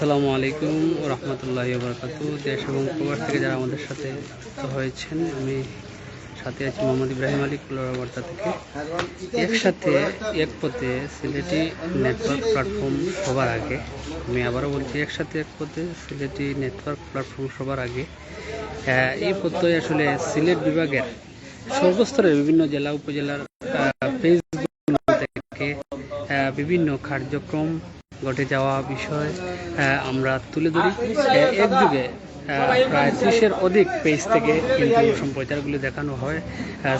আসসালামু আলাইকুম রহমতুল্লাহ বরকাতু দেশ এবং প্রবাস থেকে যারা আমাদের সাথে হয়েছেন, আমি সাথে আছি মোহাম্মদ ইব্রাহিম আলী কুলারবার্তা থেকে। একসাথে এক পথে সিলেটি নেটওয়ার্ক প্ল্যাটফর্ম সবার আগে। আমি আবারও বলছি, একসাথে এক পথে সিলেটি নেটওয়ার্ক প্ল্যাটফর্ম সবার আগে। এই পথে আসলে সিলেট বিভাগের সর্বস্তরের বিভিন্ন জেলা, উপজেলার থেকে বিভিন্ন কার্যক্রম ঘটে যাওয়া বিষয় আমরা তুলে ধরি। আহ, এক যুগে প্রায় ত্রিশের অধিক পেজ থেকে কিন্তু সম্প্রচারগুলি দেখানো হয়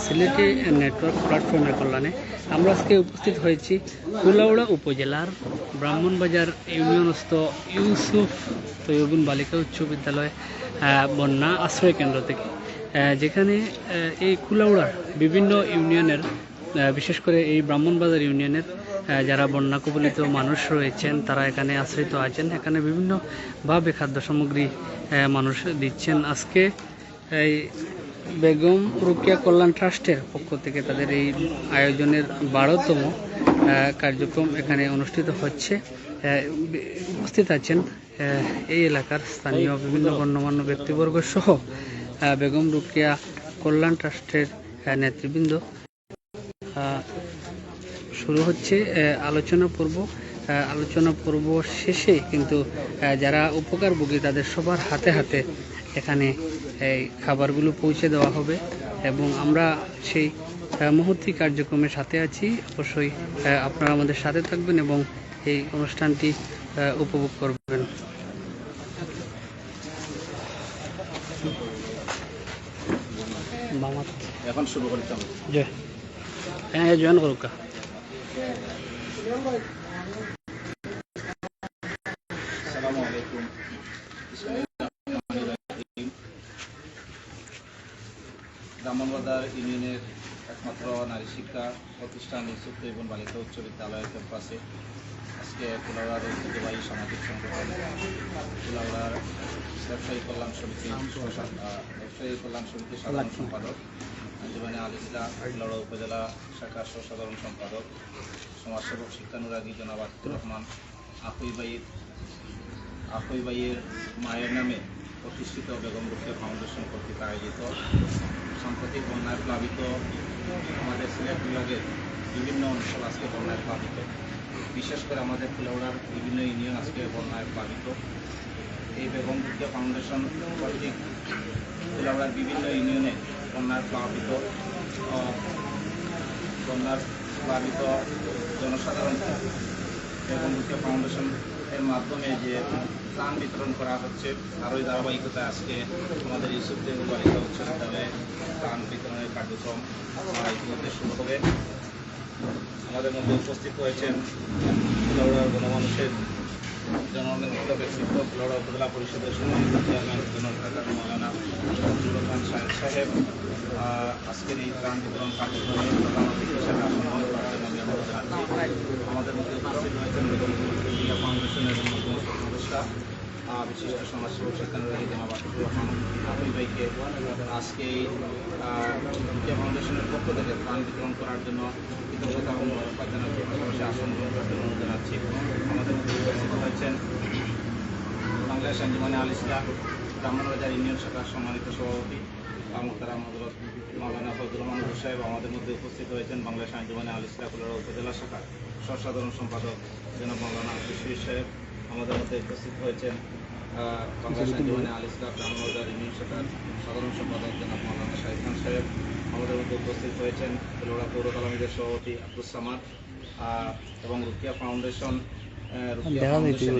সিলেটি নেটওয়ার্ক প্ল্যাটফর্মের কল্যাণে। আমরা আজকে উপস্থিত হয়েছি কুলাউড়া উপজেলার ব্রাহ্মণবাজার ইউনিয়নস্থ ইউসুফ তৈয়বুন বালিকা উচ্চ বিদ্যালয় বন্যা আশ্রয় কেন্দ্র থেকে। যেখানে এই কুলাউড়ার বিভিন্ন ইউনিয়নের বিশেষ করে এই ব্রাহ্মণবাজার ইউনিয়নের যারা বন্যা কবলিত মানুষ রয়েছেন, তারা এখানে আশ্রিত আছেন। এখানে বিভিন্নভাবে খাদ্য সামগ্রী মানুষ দিচ্ছেন। আজকে এই বেগম রুকিয়া কল্যাণ ট্রাস্টের পক্ষ থেকে তাদের এই আয়োজনের বারোতম কার্যক্রম এখানে অনুষ্ঠিত হচ্ছে। উপস্থিত আছেন এই এলাকার স্থানীয় বিভিন্ন গণ্যমান্য ব্যক্তিবর্গ সহ বেগম রুকিয়া কল্যাণ ট্রাস্টের নেতৃবৃন্দ। শুরু হচ্ছে আলোচনা পর্ব। আলোচনা পর্ব শেষে কিন্তু যারা উপকারভোগী তাদের সবার হাতে হাতে এখানে এই খাবারগুলো পৌঁছে দেওয়া হবে এবং আমরা সেই মুহূর্তে কার্যক্রমের সাথে আছি। অবশ্যই আপনারা আমাদের সাথে থাকবেন এবং এই অনুষ্ঠানটি উপভোগ করবেন। এখন শুরু হবে জয়। হ্যাঁ জয়েন করুক আসসালামু ব্রাহ্মণবাজার ইউনিয়নের একমাত্র নারী শিক্ষা প্রতিষ্ঠান ইউসুফ এবং বালিকা উচ্চ বিদ্যালয় ক্যাম্পাসে আজকে কুলাউড়ার ঐতিহ্যবাহী সামাজিক সংগঠন কুলাউড়ার ব্যবসায়ী কল্যাণ সমিতি ব্যবসায়ী কল্যাণ সমিতির সাধারণ সম্পাদক জীবনে আল ইসলাম উপজেলা শাখার সাধারণ সম্পাদক সমাজসেবক শিক্ষানুরাগী জনাব আতিকুর রহমান আকুই ভাইয়ের আকুই ভাইয়ের মায়ের নামে প্রতিষ্ঠিত বেগম রুকিয়া ফাউন্ডেশন কর্তৃক আয়োজিত সাম্প্রতিক বন্যায় প্লাবিত আমাদের সিলেট বিভাগের বিভিন্ন অঞ্চল আজকে বন্যায় প্লাবিত। বিশেষ করে আমাদের ফুলাউড়ার বিভিন্ন ইউনিয়ন আজকে বন্যায় প্লাবিত। এই বেগম রুকিয়া ফাউন্ডেশন কর্তৃক ফুলাউড়ার বিভিন্ন ইউনিয়নে বন্যায় প্লাবিত বন্যার প্লাবিত জনসাধারণকে রুকিয়া ফাউন্ডেশন এর মাধ্যমে যে ত্রাণ বিতরণ করা হচ্ছে আর ওই ধারাবাহিকতা আজকে আমাদের ইউসুফ দেব বালিকা উচ্চ বিদ্যালয়ে ত্রাণ বিতরণের কার্যক্রম ইতিমধ্যে শুরু হবে। আমাদের মধ্যে উপস্থিত হয়েছেন ফুলাউড়ার গণমানুষের জননেতা ব্যক্তিত্ব ফুলাউড়া উপজেলা পরিষদের সম্মানিত চেয়ারম্যান জননেতা মৌলানা ফজলুর রহমান সাহেব। সাহেব আজকের এই ত্রাণ বিতরণ কার্যক্রমে প্রধান অতিথি হিসেবে আসন আমাদের মধ্যে উপস্থিত বেগম রুকিয়া ফাউন্ডেশনের অন্যতম আহ, বিশিষ্ট সমাজসেবক শিক্ষানুরাগী আজকে এই আহ, ফাউন্ডেশনের পক্ষ থেকে ত্রাণ বিতরণ করার জন্য কৃতজ্ঞতা এবং জানাচ্ছি পাশাপাশি আসন গ্রহণ করার জন্য জানাচ্ছি। আমাদের মধ্যে উপস্থিত হয়েছেন বাংলাদেশ আঞ্জুমানে আল ইসলাম ব্রাহ্মণবাজার ইউনিয়ন শাখার সম্মানিত সভাপতি মোহতারাম হজরত সাহেব আমাদের মধ্যে উপস্থিত হয়েছেন বাংলাদেশ আঞ্জুমানে আল ইসলাম উপজেলা শাখার সহসাধারণ সম্পাদক জনাব মাওলানা আশিস সাহেব আমাদের মধ্যে উপস্থিত হয়েছেন। বাংলাদেশ আঞ্জুমানে আল ইসলাম ব্রাহ্মণবাজার ইউনিয়ন শাখার সাধারণ সম্পাদক জনাব মাওলানা শাহিদ খান সাহেব আমাদের মধ্যে উপস্থিত হয়েছেন কুলারা পৌর কালামীদের সভাপতি আব্দুল সামাদ এবং রুকিয়া ফাউন্ডেশন রুকিয়া ফাউন্ডেশন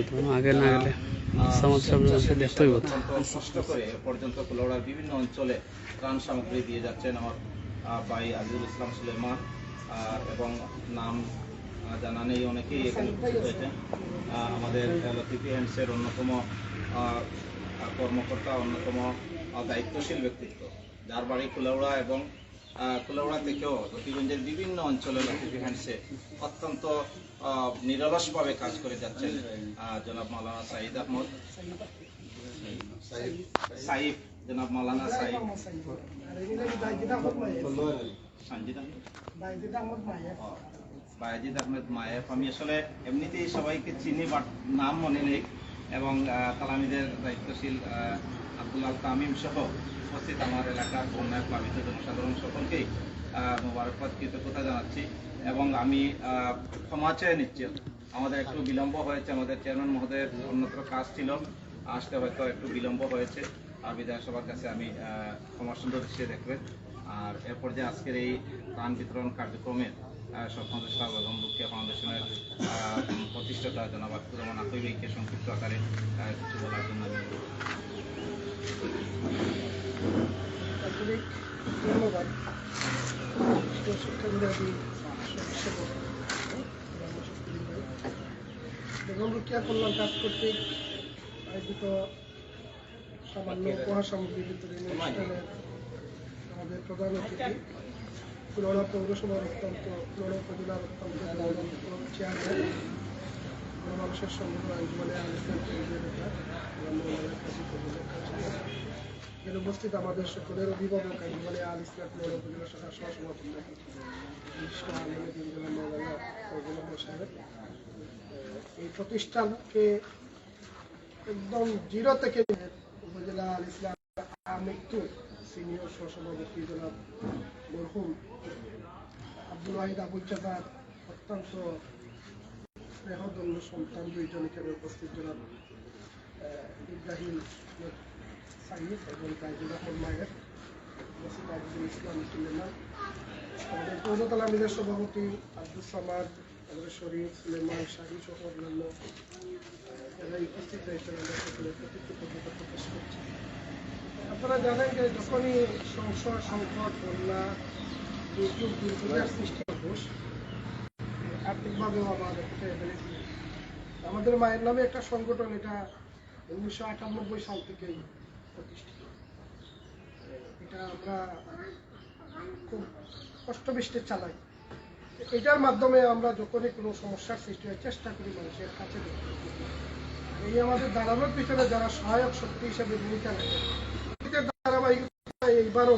পর্যন্ত বিভিন্ন অঞ্চলে ত্রাণ সামগ্রী দিয়ে যাচ্ছেন আমার ভাই ইসলাম এবং নাম জানা নেই অনেকেই এখানে আমাদের লতিফি হ্যান্ডসের অন্যতম কর্মকর্তা অন্যতম দায়িত্বশীল ব্যক্তিত্ব। যার বাড়ি কুলাউড়া এবং কুলাউড়া থেকেও লতিগঞ্জের বিভিন্ন অঞ্চলে লতিফি হ্যান্ডসে অত্যন্ত নিরলসভাবে কাজ করে যাচ্ছেন জনাব মাওলানা সাইদ আহমদ। সাইফ জনাব মাওলানা সাইফ। সঞ্জিত আহমদ। মায়ের। আমি আসলে এমনিতেই সবাইকে চিনি বাট নাম মনে নেই। এবং আহ, তালামিদের দায়িত্বশীল আব্দুল আল তামিম সহ উপস্থিত আমার এলাকার বন্যায় প্লাবিত জনসাধারণ সকলকেই মোবারকবাদ কৃতজ্ঞতা জানাচ্ছি। এবং আমি ক্ষমা চেয়ে নিচ্ছি। আমাদের একটু বিলম্ব হয়েছে, আমাদের চেয়ারম্যান মহোদয়ের অন্যত্র কাজ ছিল। আসতে হয়তো একটু বিলম্ব হয়েছে। আর বিধানসভার কাছে আমি ক্ষমা সুন্দর দৃষ্টিতে দেখবেন। আর এরপর যে আজকের এই ত্রাণ বিতরণ কার্যক্রমের স্বপ্ন সাহেব এবং লুকিয়া ফাউন্ডেশনের প্রতিষ্ঠাতা জনাব আব্দুর রহমান আকিবাইকে সংক্ষিপ্ত আকারে কিছু বলার জন্য ধন্যবাদ। বেগম রুকিয়া কল্যাণ কাজ কর্তৃক আয়োজিত সামান্য উপহার সামগ্রী বিতরণী অনুষ্ঠানে আমাদের প্রধান অতিথি পুরোনো পৌরসভার অত্যন্ত পুরোনো উপজেলার অত্যন্ত চেয়ারম্যান মানুষের আলোচনা এর উপস্থিত আমাদের সকলের অভিভাবক জীবনে আল ইসলাম উপজেলা শাখার সহসভাপতি সাহেব এই প্রতিষ্ঠানকে একদম জিরো থেকে উপজেলা আল ইসলাম মৃত্যু সিনিয়র সহসভাপতি জনাব মরহুম আব্দুল ওয়াহিদ আবুল চাঁদার অত্যন্ত স্নেহদন্য সন্তান দুইজন এখানে উপস্থিত জনাব ইব্রাহিম মায়ের ইসলাম আমাদের সভাপতি আব্দুল সামাদ শরীফ, সুলেমান, শাহী, সহ অন্যান্য আমরা আপনারা জানেন যে যখনই সংশয় সংকট, বন্যা, দুর্যোগ দুর্যোগের সৃষ্টি ঘোষ আর্থিকভাবেও আমাদের আমাদের মায়ের নামে একটা সংগঠন, এটা উনিশশো আটানব্বই সাল থেকেই এটা আমরা খুব চালাই। এটার মাধ্যমে আমরা যখনই কোনো সমস্যার সৃষ্টি হয়, চেষ্টা করি মানুষের কাছে এই আমাদের দাঁড়ানোর পিছনে যারা সহায়ক শক্তি হিসেবে ভূমিকা ধারাবাহিকতা এইবারও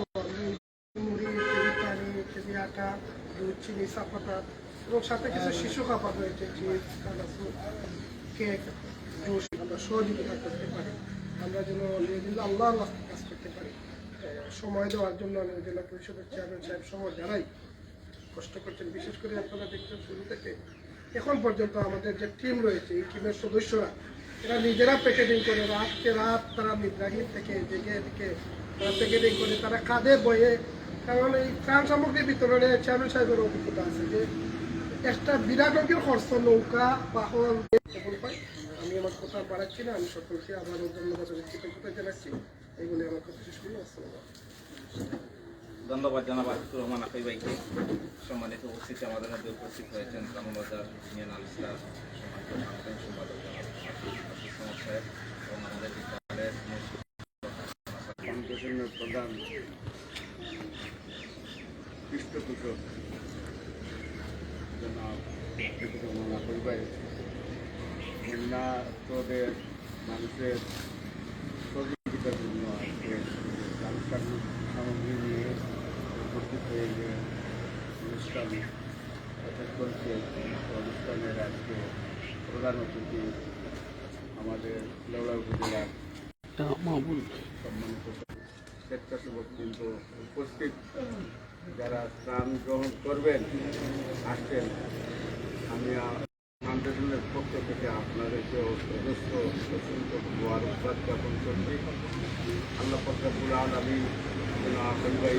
এবং সাথে কিছু শিশু খাবার রয়েছে আমরা যেন আল্লাহ আল্লাহ কাজ করতে পারি। সময় দেওয়ার জন্য আমি জেলা পরিষদের চেয়ারম্যান সাহেব সহ যারাই কষ্ট করছেন, বিশেষ করে আপনারা দেখছেন শুরু থেকে এখন পর্যন্ত আমাদের যে টিম রয়েছে, এই টিমের সদস্যরা, এরা নিজেরা প্যাকেটিং করে, রাতকে রাত তারা মিদ্রাহিম থেকে জেগে থেকে তারা প্যাকেটিং করে, তারা কাঁধে বয়ে, কারণ এই ত্রাণ সামগ্রী বিতরণে চেয়ারম্যান সাহেবের অভিজ্ঞতা আছে যে একটা বিরাট অঙ্কের খরচ নৌকা বাহন এগুলো হয়। আমি আমার কথা বাড়াচ্ছি না আমি সকলকে আবারও ধন্যবাদ কৃতজ্ঞতা জানাচ্ছি। এইগুলি আমার কথা শেষ আসসালামু ধন্যবাদ জানাব আব্দুর রহমান আকিব ভাইকে। সম্মানিত উপস্থিতি আমাদের মধ্যে উপস্থিত হয়েছেন রামবাজার ইউনিয়ন আল ইসলাম সম্মানিত সম্পাদক জনাব সাহেব এবং আমাদের বিদ্যালয়ের প্রধান পৃষ্ঠপোষক। সহযোগিতার জন্য আজকে রাজস্থান সামগ্রী নিয়ে উপস্থিত হয়ে যে অনুষ্ঠান করছে অনুষ্ঠানের আজকে প্রধান অতিথি আমাদের লেউড়া উপজেলার সম্মানিত স্বেচ্ছাসেবক কিন্তু উপস্থিত। যারা স্নান গ্রহণ করবেন আসছেন আমি ফাউন্ডেশনের পক্ষ থেকে আপনাদেরকে অজস্র অসংখ্য মোবারকবাদ জ্ঞাপন করছি। আল্লাহ ফকরাবুল আলমী আফেল ভাই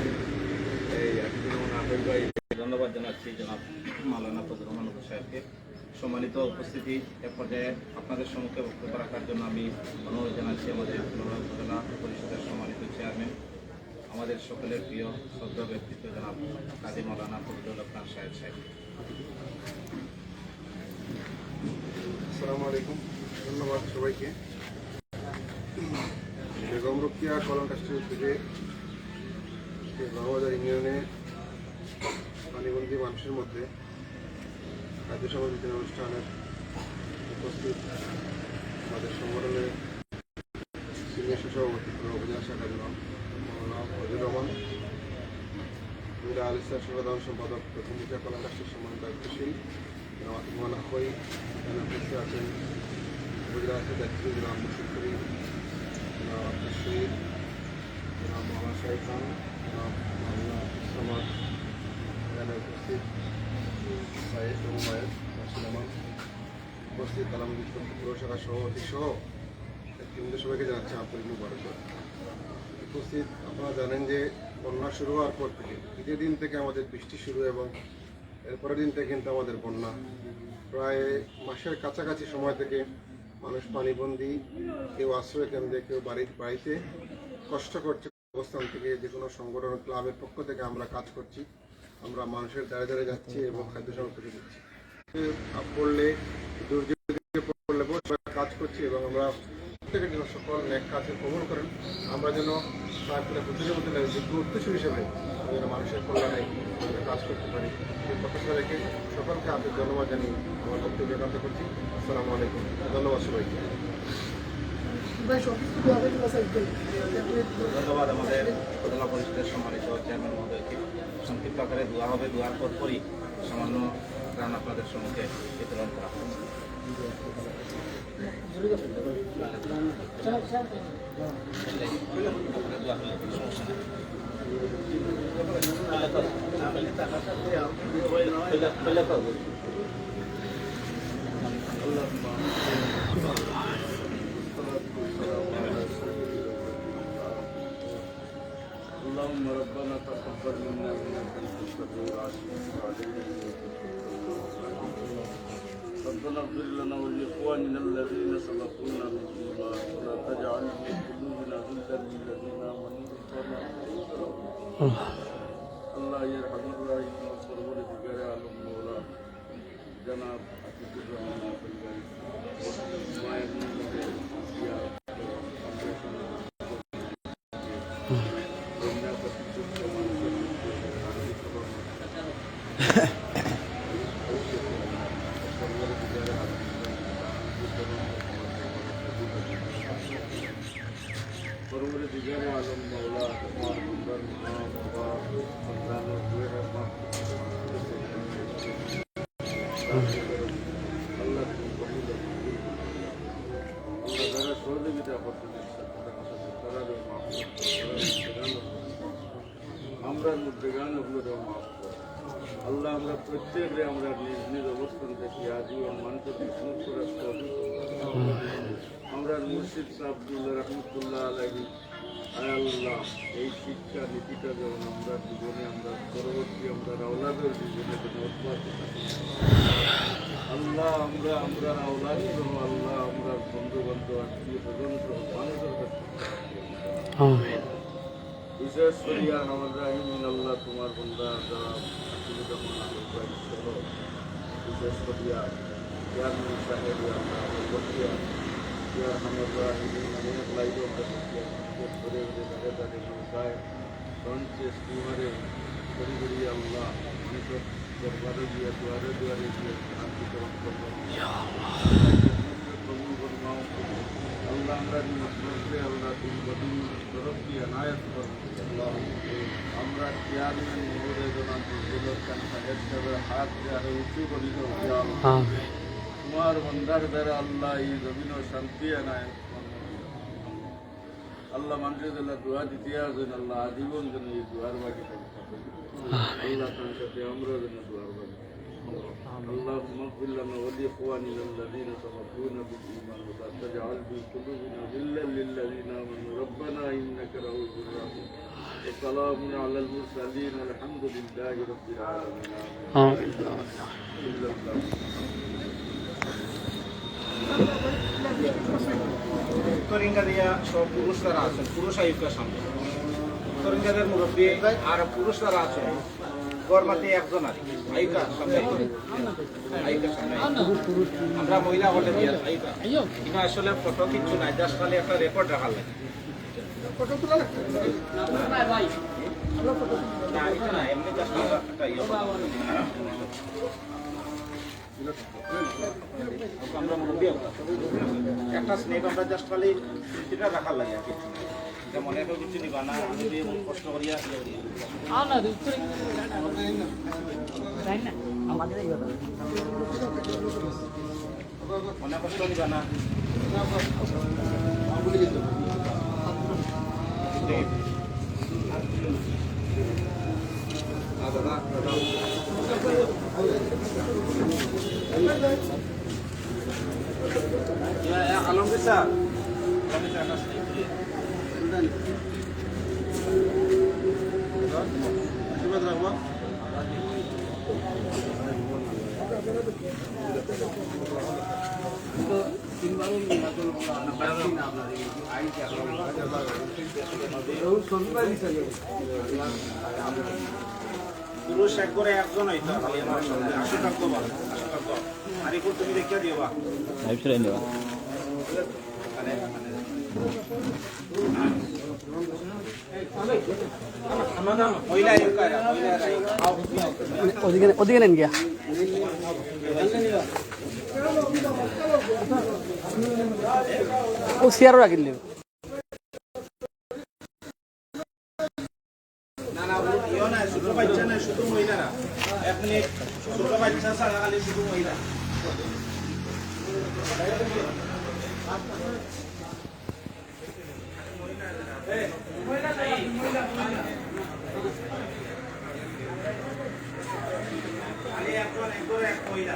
এই আফেল ভাই ধন্যবাদ জানাচ্ছি জনাব মালানা ফজল রহমান সাহেবকে। সম্মানিত উপস্থিতি, এ পর্যায়ে আপনাদের সম্মুখে বক্তব্য রাখার জন্য আমি অনুরোধ জানাচ্ছি আমাদের উপজেলা পরিষদের সম্মানিত চেয়ারম্যান। আমাদের সকলের প্রিয় শ্রদ্ধা ব্যক্তিত্ব জনাব কাজী মাওলানা ফজলুল আপনার সাহেব সাহেব। আসসালামু আলাইকুম, ধন্যবাদ সবাইকে। বেগম রক্ষিয়া কলম রাষ্ট্রীয় থেকে বাবাজার ইউনিয়নে পানিবন্দী মানুষের মধ্যে খাদ্য সমালোচনা অনুষ্ঠানের উপস্থিত আমাদের সংগঠনের সিনিয়র সভাপতি উপজেলা শাখা মৌলানা ফজল রহমান। মিরা আল ইসলাম সাধারণ সম্পাদক মুখা কলম রাষ্ট্রের সম্মানিত দায়িত্বশীল। আখই এখানে উপস্থিত আছেন উপজেলা যারা আছে যাচ্ছি জনাব আব্দুল শহীদ জনাব খান জনাব এখানে উপস্থিত সাহেব এবং মায়ের রাশিদ উপস্থিত আলমগীর পুরসভা সভাপতি সহ সবাইকে জানাচ্ছি আন্তরিক মুবারকবাদ। উপস্থিত আপনারা জানেন যে বন্যা শুরু হওয়ার পর থেকে দ্বিতীয় দিন থেকে আমাদের বৃষ্টি শুরু এবং এরপরের দিন থেকে কিন্তু আমাদের বন্যা। প্রায় মাসের কাছাকাছি সময় থেকে মানুষ পানিবন্দি, কেউ আশ্রয় কেন্দ্রে, কেউ বাড়ির বাড়িতে কষ্ট করছে। অবস্থান থেকে যে কোনো সংগঠন, ক্লাবের পক্ষ থেকে আমরা কাজ করছি। আমরা মানুষের দ্বারে দ্বারে যাচ্ছি এবং খাদ্য সামগ্রী দিচ্ছি। পড়লে দুর্যোগে পড়লে কাজ করছি এবং আমরা প্রত্যেকের জন্য সকল নেক কাজে কবল করেন। আমরা যেন তারপরে প্রতিযোগিতা নেই যোগ্য উদ্দেশ্য হিসেবে যেন মানুষের কল্যাণে আমরা কাজ করতে পারি। এই প্রত্যাশা রেখে সকলকে আপনার ধন্যবাদ জানিয়ে আমার বক্তব্য একান্ত করছি। আসসালামু আলাইকুম। ধন্যবাদ সবাইকে। ধন্যবাদ আমাদের জেলা পরিষদের সম্মানিত চেয়ারম্যান মহোদয়কে। সংক্ষিপ্ত আকারে দোয়া হবে। দোয়ার পর পরই সামান্য ত্রাণ আপনাদের সম্মুখে বিতরণ করা হবে। اللهم ربنا تقبل منا انك انت السميع العليم ربنا اغفر لنا ولإخواننا الذين سبقونا بالإيمان. ولا تجعل في قلوبنا غلا للذين آمنوا. الله يرحم الراحمين بجار عالم مولا جناب عتيق الرحمن بالغيب غرور دیگر عالم مولا تمام نمبر نام بابا خدان و دوئے اللہ تم قبول اللہ تعالی سوزے بھی تیرا خود سے صدقہ حسن ترا دے معاف আমরা মুদ্দেগান হলো মাফ আল্লাহ আমরা প্রত্যেক আমরা আমরা মুর্শিদ সাবদুল্লাহ রহমতুল্লাহ আলহী আল্লাহ এই শিক্ষা নীতিটা যেমন আমরা জীবনে আমরা পরবর্তী আমরা রাওলাদের জীবনে যেন অব্যাহত থাকি আল্লাহ আমরা আমরা রাওলাদ সহ আল্লাহ আমরা বন্ধু বান্ধব আত্মীয় স্বজন সহ মানুষের কাছে বিশেষ করিয়া আমার রাহিমিন আল্লাহ তোমার বন্ধা যারা আসলে যখন সহ বিশেষ করিয়া চেয়ারম্যান সাহেব আমরা আমরা হাত আরও উঁচু করি আল্লাহ আমিন তোমার বন্দার দ্বারা আল্লাহ এই জমিন শান্তি আনায় আল্লাহ মানুষের জন্য দোয়া দিতে আসবেন আল্লাহ আজীবন যেন এই দোয়ার বাকি করতে হবে। আল্লাহ তার সাথে আমরা যেন দোয়ার বাকি اللهم اغفر لنا ولاخواننا الذين سبقونا بالايمان ولا تجعل في قلوبنا غلا للذين امنوا ربنا انك رؤوف رحيم وسلام على المرسلين الحمد لله رب العالمين আমিন তরিঙ্গা দিয়া সব পুরুষরা তারা আছেন পুরুষ আয়ুক্তার সামনে। তরিঙ্গাদের মুরব্বী আর পুরুষরা তারা আছেন। গরমাতে একজন আছে আয়ুকা সামনে। আমরা মহিলা হলে আয়ুকা কিন্তু আসলে ফটো কিচ্ছু নাই জাস্ট খালি একটা রেকর্ড রাখা লাগে। ফটো তোলা না এটা না এমনি জাস্ট একটা ইয়ে একটা স্নেপ আমরা জাস্ট খালি সেটা রাখার লাগে আর মনে কেউ কিছু নিবা না কষ্ট করিয়া ইয়ে। মনে কষ্ট নিবা না আলমগীর স্যার পুরুষ এক করে একজন হইতো আশি থাকতো বা আশি থাকতো আর এখন তুমি দেখিয়া দিবা। মহিলা মহিলা ওদিকে ওদিকে নেন গিয়া। ও চেয়ারও রাখি দিলে ছোট বাচ্চা না শুধু মহিলারা এক মিনিট ছোট বাচ্চা ছাড়া খালি শুধু মহিলা খালি একজন একজন এক মহিলা